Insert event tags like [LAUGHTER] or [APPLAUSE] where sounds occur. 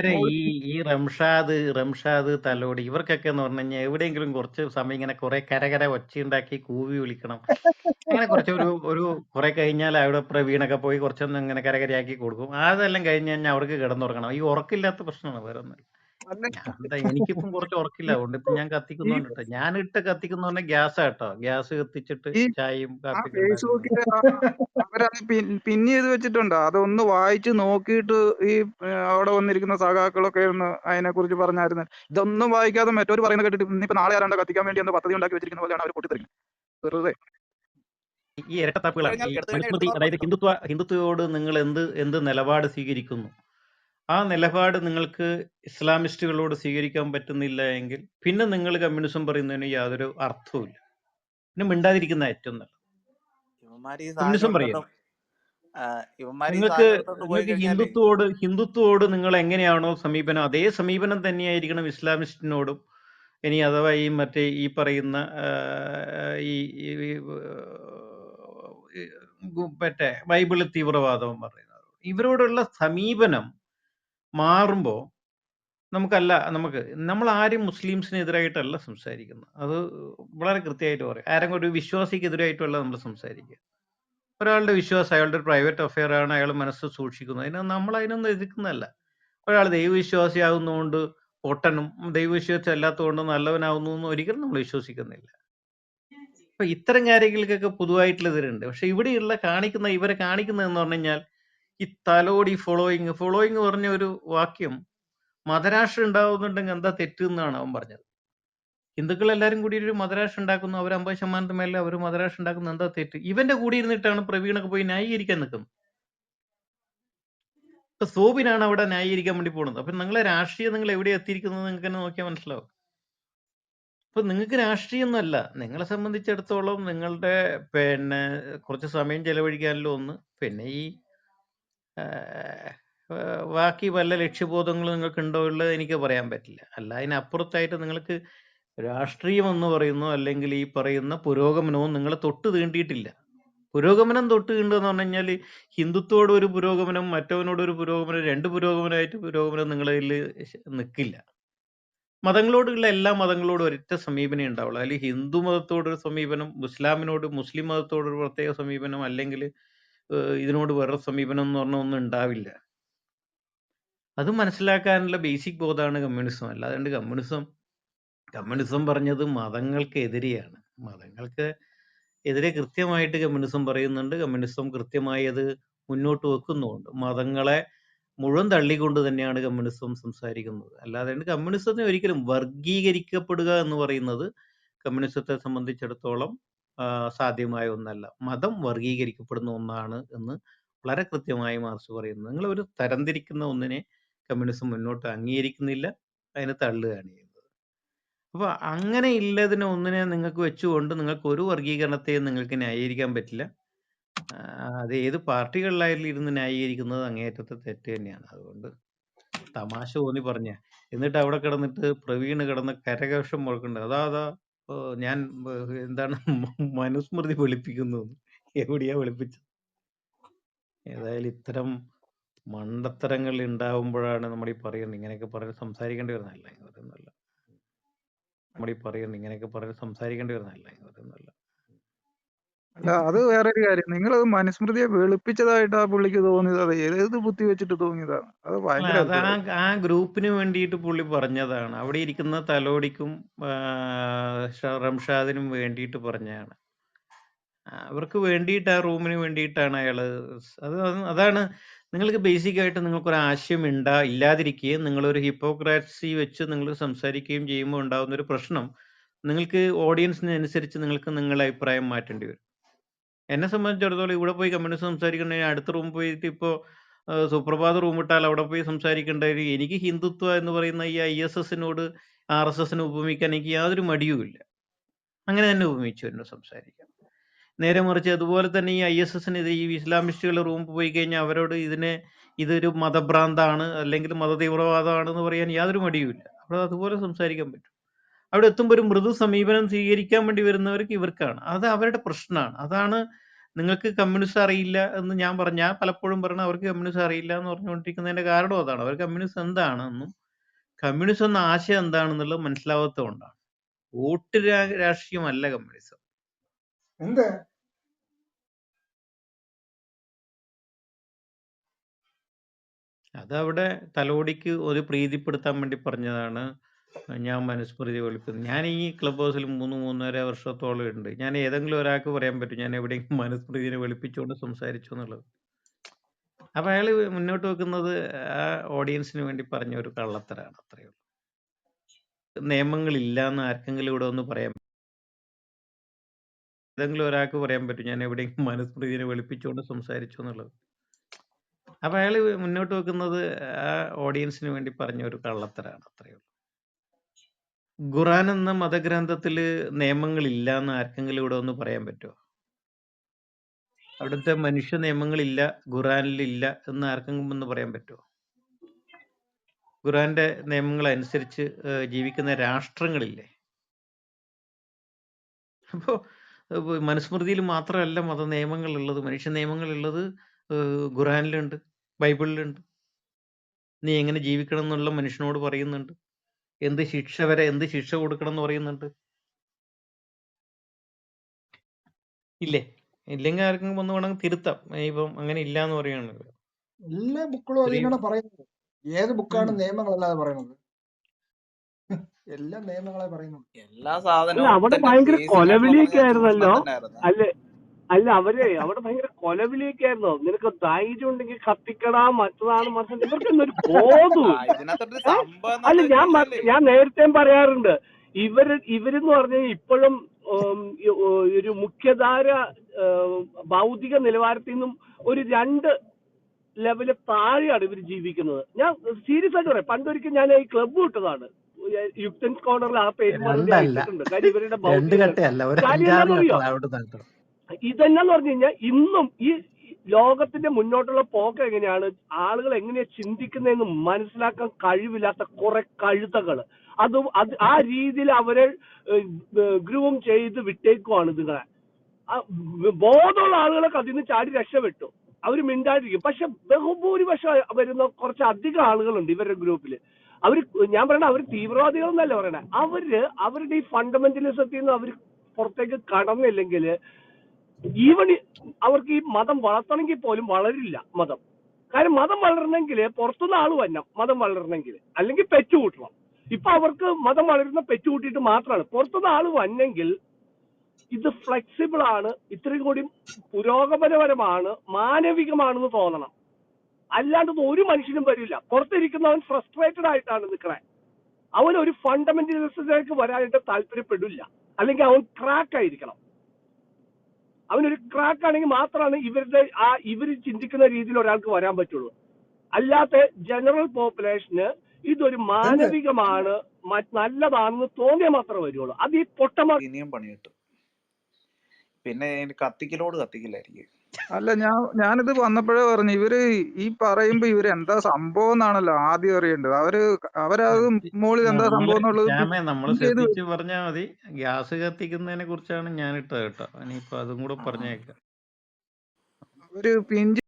അവരെ ഈ ഈ റംഷാദ് റംഷാദ് തലോടി ഇവർക്കൊക്കെ എന്ന് പറഞ്ഞു കഴിഞ്ഞാൽ എവിടെയെങ്കിലും കുറച്ച് സമയം ഇങ്ങനെ കുറെ കരകര ഒച്ചയുണ്ടാക്കി കൂവി വിളിക്കണം. അങ്ങനെ കുറച്ച് ഒരു ഒരു കുറെ കഴിഞ്ഞാൽ അവിടെ പ്രവീണൊക്കെ പോയി കുറച്ചൊന്നും ഇങ്ങനെ കരകരയാക്കി കൊടുക്കും. അതെല്ലാം കഴിഞ്ഞ് കഴിഞ്ഞാൽ അവർക്ക് കിടന്നുറങ്ങണം. ഈ ഉറക്കില്ലാത്ത പ്രശ്നമാണ് വേറെ ഒന്നും എന്താ എനിക്കിപ്പം കുറച്ച് ഉറക്കില്ല. അതുകൊണ്ട് ഇപ്പം ഞാൻ ഈ കത്തിക്കുന്നുണ്ട് ഞാൻ ഇട്ട് കത്തിക്കുന്ന പറഞ്ഞാൽ ഗ്യാസ് കേട്ടോ. ഗ്യാസ് കത്തിച്ചിട്ട് ഈ ചായയും ആ കാപ്പിയൊക്കെ ഫേസ്ബുക്കിൽ അവരത് പിൻ പിൻ ചെയ്ത് വെച്ചിട്ടുണ്ട്. അതൊന്ന് വായിച്ച് നോക്കിയിട്ട് ഈ അവിടെ വന്നിരിക്കുന്ന സഖാക്കളൊക്കെ ഒന്ന് അതിനെ കുറിച്ച് പറഞ്ഞായിരുന്നു. ഇതൊന്നും വായിക്കാതെ മറ്റൊരു പറയുന്നത് കേട്ടിട്ട് ഇന്നിപ്പോ നാളെ ആരാണ്ട് കത്തിക്കാൻ വേണ്ടി ഒന്ന് പദ്ധതി ഉണ്ടാക്കി വെച്ചിരിക്കുന്ന പോലെയാണ് അവർ പൊട്ടിത്തെറിക്കുന്നത്. വെറുതെ. ഈ ഇരട്ടത്താപ്പുകളാണ്. ഈ എടുത്തു മനുസ്മൃതി അതായത് ഹിന്ദുത്വ ഹിന്ദുത്വയോട് നിങ്ങൾ എന്ത് എന്ത് നിലപാട് സ്വീകരിക്കുന്നു? ആ നിലപാട് നിങ്ങൾക്ക് ഇസ്ലാമിസ്റ്റുകളോട് സ്വീകരിക്കാൻ പറ്റുന്നില്ല എങ്കിൽ പിന്നെ നിങ്ങൾ കമ്മ്യൂണിസം പറയുന്നതിന് യാതൊരു അർത്ഥവുമില്ല പിന്നെ മിണ്ടാതിരിക്കുന്ന ഏറ്റവും നല്ലത്. കമ്മ്യൂണിസം സാധനം പറയാം എടുത്തോണ്ട് ആ, ഇവന്മാര് നിങ്ങൾക്ക് നിങ്ങൾക്ക് ഹിന്ദുത്വോട് ഹിന്ദുത്വയോട് നിങ്ങൾ എങ്ങനെയാണോ സമീപനം അതേ സമീപനം തന്നെയായിരിക്കണം ഇസ്ലാമിസ്റ്റിനോടും ഇനി അഥവാ ഈ മറ്റേ ഈ പറയുന്ന ഈ മറ്റേ ബൈബിൾ തീവ്രവാദം പറയുന്നത് ഇവരോടുള്ള സമീപനം മാറുമ്പോൾ നമുക്കല്ല നമുക്ക് നമ്മൾ ആരും മുസ്ലിംസിനെതിരായിട്ടല്ല സംസാരിക്കുന്നത്. അത് വളരെ കൃത്യമായിട്ട് പറയും. ആരെങ്കിലും ഒരു വിശ്വാസിക്കെതിരായിട്ടുമല്ല നമ്മൾ സംസാരിക്കുക. ഒരാളുടെ വിശ്വാസം അയാളുടെ ഒരു പ്രൈവറ്റ് അഫെയർ ആണ് അയാൾ മനസ്സ് സൂക്ഷിക്കുന്നത്. അതിന് നമ്മൾ അതിനൊന്നും എതിർക്കുന്നതല്ല. ഒരാൾ ദൈവവിശ്വാസിയാകുന്നതുകൊണ്ട് പൊട്ടനും ദൈവവിശ്വാസം അല്ലാത്തതുകൊണ്ട് നല്ലവനാവുന്നു എന്ന് ഒരിക്കലും നമ്മൾ വിശ്വസിക്കുന്നില്ല. അപ്പൊ ഇത്തരം കാര്യങ്ങൾക്കൊക്കെ പൊതുവായിട്ടുള്ള ഇതിലുണ്ട്. പക്ഷെ ഇവിടെയുള്ള കാണിക്കുന്ന ഇവരെ കാണിക്കുന്നത് എന്ന് പറഞ്ഞു കഴിഞ്ഞാൽ ഈ തലോടി ഫോളോയിങ് ഫോളോയിങ് പറഞ്ഞ ഒരു വാക്യം മതരാഷ്ട്രം ഉണ്ടാവുന്നുണ്ടെങ്കിൽ എന്താ തെറ്റ് എന്നാണ് അവൻ പറഞ്ഞത്. ഹിന്ദുക്കൾ എല്ലാവരും കൂടി ഒരു മതരാഷ്ട്രം ഉണ്ടാക്കുന്നു അവർ അമ്പത് ശതമാനത്തിന് മേലെ അവർ മതരാഷ്ട്രം ഉണ്ടാക്കുന്നു എന്താ തെറ്റ്? ഇവന്റെ കൂടി ഇരുന്നിട്ടാണ് പ്രവീണൊക്കെ പോയി ന്യായീകരിക്കാൻ നിൽക്കുന്നത്. ഇപ്പൊ സോബിനാണ് അവിടെ ന്യായീകരിക്കാൻ വേണ്ടി പോകുന്നത്. അപ്പൊ നിങ്ങളെ രാഷ്ട്രീയം നിങ്ങൾ എവിടെ എത്തിയിരിക്കുന്നത് നിങ്ങൾക്ക് തന്നെ നോക്കിയാൽ മനസ്സിലാവും. അപ്പൊ നിങ്ങൾക്ക് രാഷ്ട്രീയമൊന്നുമല്ല. നിങ്ങളെ സംബന്ധിച്ചിടത്തോളം നിങ്ങളുടെ പിന്നെ കുറച്ച് സമയം ചെലവഴിക്കാനല്ലോ ഒന്ന് പിന്നെ ഈ ബാക്കി വല്ല ലക്ഷ്യബോധങ്ങളും നിങ്ങൾക്ക് ഉണ്ടോ ഉള്ളത് എനിക്ക് പറയാൻ പറ്റില്ല. അല്ല അതിനപ്പുറത്തായിട്ട് നിങ്ങൾക്ക് രാഷ്ട്രീയം എന്ന് പറയുന്നു അല്ലെങ്കിൽ ഈ പറയുന്ന പുരോഗമനവും നിങ്ങളെ തൊട്ട് തീണ്ടിയിട്ടില്ല. പുരോഗമനം തൊട്ട് തീണ്ടെന്ന് പറഞ്ഞു കഴിഞ്ഞാൽ ഹിന്ദുത്വോട് ഒരു പുരോഗമനം മറ്റവനോട് ഒരു പുരോഗമനം രണ്ട് പുരോഗമനമായിട്ട് പുരോഗമനം നിങ്ങളതിൽ നിൽക്കില്ല മതങ്ങളോടുള്ള എല്ലാ മതങ്ങളോടും ഒരൊറ്റ സമീപനം ഉണ്ടാവുള്ളൂ. അതിൽ ഹിന്ദു മതത്തോടൊരു സമീപനം ഇസ്ലാമിനോട് മുസ്ലിം മതത്തോടൊരു പ്രത്യേക സമീപനം അല്ലെങ്കിൽ ഇതിനോട് വേറെ സമീപനം എന്ന് പറഞ്ഞ ഒന്നും ഉണ്ടാവില്ല. അത് മനസ്സിലാക്കാനുള്ള ബേസിക് ബോധമാണ് കമ്മ്യൂണിസം അല്ലാതെ കമ്മ്യൂണിസം കമ്മ്യൂണിസം പറഞ്ഞത് മതങ്ങൾക്കെതിരെയാണ്. മതങ്ങൾക്ക് എതിരെ കൃത്യമായിട്ട് കമ്മ്യൂണിസം പറയുന്നുണ്ട്. കമ്മ്യൂണിസം കൃത്യമായി അത് മുന്നോട്ട് വെക്കുന്നുമുണ്ട് മതങ്ങളെ മുഴുവൻ തള്ളിക്കൊണ്ട് തന്നെയാണ് കമ്മ്യൂണിസം സംസാരിക്കുന്നത്. അല്ലാതെ കമ്മ്യൂണിസത്തെ ഒരിക്കലും വർഗീകരിക്കപ്പെടുക എന്ന് പറയുന്നത് കമ്മ്യൂണിസത്തെ സംബന്ധിച്ചിടത്തോളം സാധ്യമായ ഒന്നല്ല. മതം വർഗീകരിക്കപ്പെടുന്ന ഒന്നാണ് എന്ന് വളരെ കൃത്യമായി മാർക്സ് പറയുന്നു. നിങ്ങൾ ഒരു തരംതിരിക്കുന്ന ഒന്നിനെ കമ്മ്യൂണിസം മുന്നോട്ട് അംഗീകരിക്കുന്നില്ല അതിനെ തള്ളുകയാണ് ചെയ്യുന്നത്. അപ്പൊ അങ്ങനെ ഇല്ലതിനെ ഒന്നിനെ നിങ്ങൾക്ക് വെച്ചുകൊണ്ട് നിങ്ങൾക്ക് ഒരു വർഗീകരണത്തെയും നിങ്ങൾക്ക് ന്യായീകരിക്കാൻ പറ്റില്ല. അത് ഏത് പാർട്ടികളിലായാലും ഇരുന്ന് ന്യായീകരിക്കുന്നത് അങ്ങേയറ്റത്തെ തെറ്റ് തന്നെയാണ്. അതുകൊണ്ട് തമാശ തോന്നി പറഞ്ഞ എന്നിട്ട് അവിടെ കിടന്നിട്ട് പ്രവീണ് കിടന്ന് കരകോശം മുഴക്കുന്നുണ്ട്. അതാ അതാ ഞാൻ എന്താണ് [LAUGHS] മനുസ്മൃതി വെളുപ്പിക്കുന്നു. എവിടെയാ വെളുപ്പിച്ചത്? ഏതായാലും ഇത്തരം മണ്ടത്തരങ്ങൾ ഉണ്ടാവുമ്പോഴാണ് നമ്മൾ ഈ പറയുന്നത്. ഇങ്ങനെയൊക്കെ പറഞ്ഞ് സംസാരിക്കേണ്ടി വരുന്നതല്ല ഇതൊന്നല്ല നമ്മൾ ഈ പറയുന്നത് ഇങ്ങനെയൊക്കെ പറഞ്ഞ് സംസാരിക്കേണ്ടി വരുന്നതല്ല ഇതൊന്നല്ല അല്ല അത് വേറൊരു കാര്യം. നിങ്ങൾ മനുസ്മൃതിയെ വെളുപ്പിച്ചതായിട്ടാ പുള്ളിക്ക് തോന്നിയത്? അത് ഏത് ബുദ്ധി വെച്ചിട്ട് തോന്നിയതാണ്? അത് ഭയങ്കര ആ ഗ്രൂപ്പിന് വേണ്ടിയിട്ട് പുള്ളി പറഞ്ഞതാണ്. അവിടെ ഇരിക്കുന്ന തലോടിക്കും ആ, റംഷാദിനും വേണ്ടിയിട്ട് പറഞ്ഞതാണ്. അവർക്ക് വേണ്ടിയിട്ട് ആ റൂമിന് വേണ്ടിയിട്ടാണ് അയാൾ അത് അത് അതാണ് നിങ്ങൾക്ക് ബേസിക് ആയിട്ട് നിങ്ങൾക്കൊരു ആശയം ഉണ്ടാ ഇല്ലാതിരിക്കുകയും നിങ്ങളൊരു ഹിപ്പോക്രാസി വെച്ച് നിങ്ങൾ സംസാരിക്കുകയും ചെയ്യുമ്പോൾ ഉണ്ടാകുന്ന ഒരു പ്രശ്നം നിങ്ങൾക്ക് ഓഡിയൻസിനനുസരിച്ച് നിങ്ങൾക്ക് നിങ്ങളുടെ അഭിപ്രായം മാറ്റേണ്ടി വരും. എന്നെ സംബന്ധിച്ചിടത്തോളം ഇവിടെ പോയി കമ്മ്യൂണിസ്റ്റ് സംസാരിക്കണമെങ്കിൽ അടുത്ത റൂം പോയിട്ട് ഇപ്പോൾ സുപ്രഭാത റൂം ഇട്ടാൽ അവിടെ പോയി സംസാരിക്കേണ്ട എനിക്ക് ഹിന്ദുത്വ എന്ന് പറയുന്ന ഈ ഐ എസ് എസിനോട് ആർ എസ് എസിനെ ഉപമിക്കാൻ എനിക്ക് യാതൊരു മടിയുമില്ല അങ്ങനെ തന്നെ ഉപമിച്ചു എന്നെ സംസാരിക്കാം. നേരെ മറിച്ച് അതുപോലെ തന്നെ ഈ ഐ എസ് എസിനെതിരെ ഈ ഇസ്ലാമിസ്റ്റുകളുടെ റൂം പോയി കഴിഞ്ഞാൽ അവരോട് ഇതിനെ ഇതൊരു മതഭ്രാന്താണ് അല്ലെങ്കിൽ മതതീവ്രവാദമാണെന്ന് പറയാൻ യാതൊരു മടിയുമില്ല അവിടെ അതുപോലെ സംസാരിക്കാൻ പറ്റും. അവിടെ എത്തുമ്പോൾ ഒരു മൃദു സമീപനം സ്വീകരിക്കാൻ വേണ്ടി വരുന്നവർക്ക് ഇവർക്കാണ്. അത് അവരുടെ പ്രശ്നമാണ്. അതാണ് നിങ്ങൾക്ക് കമ്മ്യൂണിസ്റ്റ് അറിയില്ല എന്ന് ഞാൻ പറഞ്ഞാൽ പലപ്പോഴും പറഞ്ഞു അവർക്ക് കമ്മ്യൂണിസ്റ്റ് അറിയില്ല എന്ന് പറഞ്ഞുകൊണ്ടിരിക്കുന്നതിന്റെ കാരണം അതാണ്. അവർ കമ്മ്യൂണിസ്റ്റ് എന്താണെന്നും കമ്മ്യൂണിസം എന്ന ആശയം എന്താണെന്നുള്ളത് മനസ്സിലാവാത്തതുകൊണ്ടാണ്. Vote രാഷ്ട്രീയമല്ല communism. എന്ത്? അതവിടെ തലോടിക്ക് ഒരു പ്രീതിപ്പെടുത്താൻ വേണ്ടി പറഞ്ഞതാണ് ഞാൻ മനുസ്മൃതി വെളുക്കുന്നത് ഞാൻ ഈ ക്ലബ് ഹൗസിൽ മൂന്ന് മൂന്നര വർഷത്തോളം ഉണ്ട്. ഞാൻ ഏതെങ്കിലും ഒരാൾക്ക് പറയാൻ പറ്റും ഞാൻ എവിടെയെങ്കിലും മനുസ്മൃതിനെ വെളുപ്പിച്ചുകൊണ്ട് സംസാരിച്ചു എന്നുള്ളത്. അപ്പൊ അയാൾ മുന്നോട്ട് വെക്കുന്നത് ആ ഓഡിയൻസിന് വേണ്ടി പറഞ്ഞ ഒരു കള്ളത്തരാണ് അത്രയേ ഉള്ളൂ. നിയമങ്ങളില്ല എന്ന് ആർക്കെങ്കിലും ഇവിടെ ഒന്ന് പറയാൻ ഏതെങ്കിലും ഒരാൾക്ക് പറയാൻ പറ്റും ഞാൻ എവിടെയെങ്കിലും മനുസ്മൃതിനെ വെളുപ്പിച്ചുകൊണ്ട് സംസാരിച്ചു എന്നുള്ളത്. അപ്പൊ അയാൾ മുന്നോട്ട് വെക്കുന്നത് ആ ഓഡിയൻസിന് വേണ്ടി പറഞ്ഞ ഒരു കള്ളത്തരാണ് അത്രയേ ഉള്ളൂ. ഖുറാൻ എന്ന മതഗ്രന്ഥത്തിൽ നിയമങ്ങളില്ല എന്ന് ആർക്കെങ്കിലും ഇവിടെ ഒന്ന് പറയാൻ പറ്റുമോ അവിടുത്തെ മനുഷ്യ നിയമങ്ങളില്ല ഖുറാനിലില്ല എന്ന് ആർക്കെങ്കിലും ഒന്ന് പറയാൻ പറ്റുമോ? ഖുറാന്റെ ഏഹ് ജീവിക്കുന്ന രാഷ്ട്രങ്ങളില്ലേ? അപ്പോ ഏഹ് മനുസ്മൃതിയിൽ മാത്രമല്ല മത നിയമങ്ങൾ ഉള്ളത് മനുഷ്യ ഏഹ് ഖുറാനിലുണ്ട് ബൈബിളിലുണ്ട്. നീ എങ്ങനെ ജീവിക്കണം എന്നുള്ള മനുഷ്യനോട് പറയുന്നുണ്ട്. എന്ത് ശിക്ഷ വരെ എന്ത് ശിക്ഷ കൊടുക്കണം എന്ന് പറയുന്നുണ്ട്. ഇല്ലേ? ഇല്ലെങ്കിൽ ആർക്കും ഒന്ന് വേണമെങ്കിൽ തിരുത്താം. ഇപ്പം അങ്ങനെ ഇല്ല എന്ന് പറയുകയാണെങ്കിൽ എല്ലാ ബുക്കുകളും അതിനാണ് പറയുന്നത്. ഏത് ബുക്കാണ് നിയമങ്ങൾ നിയമങ്ങളല്ലാതെ പറയുന്നത്? എല്ലാ നിയമങ്ങളെ പറയുന്നത് എല്ലാ സാധനവും അവിടെ ഭയങ്കര കൊലവിളിയൊക്കെ ആയിരുന്നല്ലോ. അല്ല അല്ല അവരെ അവിടെ ഭയങ്കര കൊലവിളിയൊക്കെ ആയിരുന്നോ? നിനക്ക് ധൈര്യം ഉണ്ടെങ്കിൽ കത്തിക്കടാ മറ്റതാണ് മറിച്ച് ഇവർക്ക് എന്നൊരു ബോധവും അല്ല ഞാൻ ഞാൻ നേരത്തെയും പറയാറുണ്ട്. ഇവർ ഇവരെന്ന് പറഞ്ഞാൽ ഇപ്പോഴും ഒരു മുഖ്യധാര ഭൗതിക നിലവാരത്തിൽ നിന്നും ഒരു രണ്ട് ലെവൽ താഴെയാണ് ഇവർ ജീവിക്കുന്നത്. ഞാൻ സീരിയസ് ആയിട്ട് പറയാം. പണ്ടൊരിക്കൽ ഞാൻ ഈ ക്ലബ് വിട്ടതാണ്. യുക്തൻസ് കോർണറിൽ ആ പേര് ഇതെന്നു കാര്യം ഇവരുടെ [LAUGHS] ഇതെന്നാന്ന് പറഞ്ഞു കഴിഞ്ഞാൽ ഇന്നും ഈ ലോകത്തിന്റെ മുന്നോട്ടുള്ള പോക്ക് എങ്ങനെയാണ്? ആളുകൾ എങ്ങനെയാ ചിന്തിക്കുന്നതെന്ന് മനസ്സിലാക്കാൻ കഴിവില്ലാത്ത കുറെ കഴുതകൾ. അത് അത് ആ രീതിയിൽ അവരെ ഗ്രൂം ചെയ്ത് വിട്ടേക്കുവാണ് നിങ്ങളെ ബോധമുള്ള ആളുകളൊക്കെ അതിൽ നിന്ന് ചാടി രക്ഷപ്പെട്ടു. അവർ മിണ്ടാതിരിക്കും. പക്ഷെ ബഹുഭൂരിപക്ഷം വരുന്ന കുറച്ച് അധികം ആളുകളുണ്ട് ഇവരുടെ ഗ്രൂപ്പിൽ അവർ ഞാൻ പറയണ അവർ തീവ്രവാദികൾ എന്നല്ല പറയണേ അവർ അവരുടെ ഈ ഫണ്ടമെന്റലിസത്തിൽ നിന്ന് അവർ പുറത്തേക്ക് കടന്നില്ലെങ്കിൽ ഈവൺ അവർക്ക് ഈ മതം വളർത്തണമെങ്കിൽ പോലും വളരില്ല മതം. കാരണം മതം വളരണമെങ്കിൽ പുറത്തുനിന്ന് ആൾ വരണം. മതം വളരണമെങ്കിൽ അല്ലെങ്കിൽ പെറ്റ് കൂട്ടണം ഇപ്പൊ അവർക്ക് മതം വളരുന്ന പെറ്റ് കൂട്ടിയിട്ട് മാത്രമാണ്. പുറത്തുനിന്ന് ആൾ വന്നെങ്കിൽ ഇത് ഫ്ലെക്സിബിൾ ആണ് ഇത്രയും കൂടി പുരോഗമനപരമാണ് മാനവികമാണെന്ന് തോന്നണം. അല്ലാണ്ട് ഒരു മനുഷ്യനും വരില്ല. പുറത്തിരിക്കുന്നവൻ ഫ്രസ്ട്രേറ്റഡ് ആയിട്ടാണ് നിൽക്കണേ അവൻ ഒരു ഫണ്ടമെന്റലിസത്തിലേക്ക് വരാനായിട്ട് താല്പര്യപ്പെടില്ല. അല്ലെങ്കിൽ അവൻ ക്രാക്ക് ആയിരിക്കണം. അവനൊരു ക്രാക്ക് ആണെങ്കിൽ മാത്രമാണ് ഇവരുടെ ആ ഇവർ ചിന്തിക്കുന്ന രീതിയിൽ ഒരാൾക്ക് വരാൻ പറ്റുള്ളൂ. അല്ലാത്ത ജനറൽ പോപ്പുലേഷന് ഇതൊരു മാനവികമാണ്. നല്ലതാണെന്ന് തോന്നിയാൽ മാത്രമേ വരുള്ളൂ. അത് ഈ പൊട്ടമ ഇനിയും പണി കിട്ടും. പിന്നെ കത്തിക്കലോട് കത്തിക്കില്ലായിരിക്കും. അല്ല ഞാൻ ഞാനിത് വന്നപ്പോഴേ പറഞ്ഞു ഇവർ ഈ പറയുമ്പോ ഇവർ എന്താ സംഭവം എന്നാണല്ലോ ആദ്യം അറിയേണ്ടത്. അവർ അവരത് മുകളിൽ എന്താ സംഭവം എന്നുള്ളത് ശ്രദ്ധിച്ച് പറഞ്ഞാൽ മതി. ഗ്യാസ് കത്തിക്കുന്നതിനെ കുറിച്ചാണ് ഞാൻ ഇട്ടത് കേട്ടോ. ഇനിയിപ്പോ അതും കൂടെ പറഞ്ഞേക്കാം. അവർ പിഞ്ച്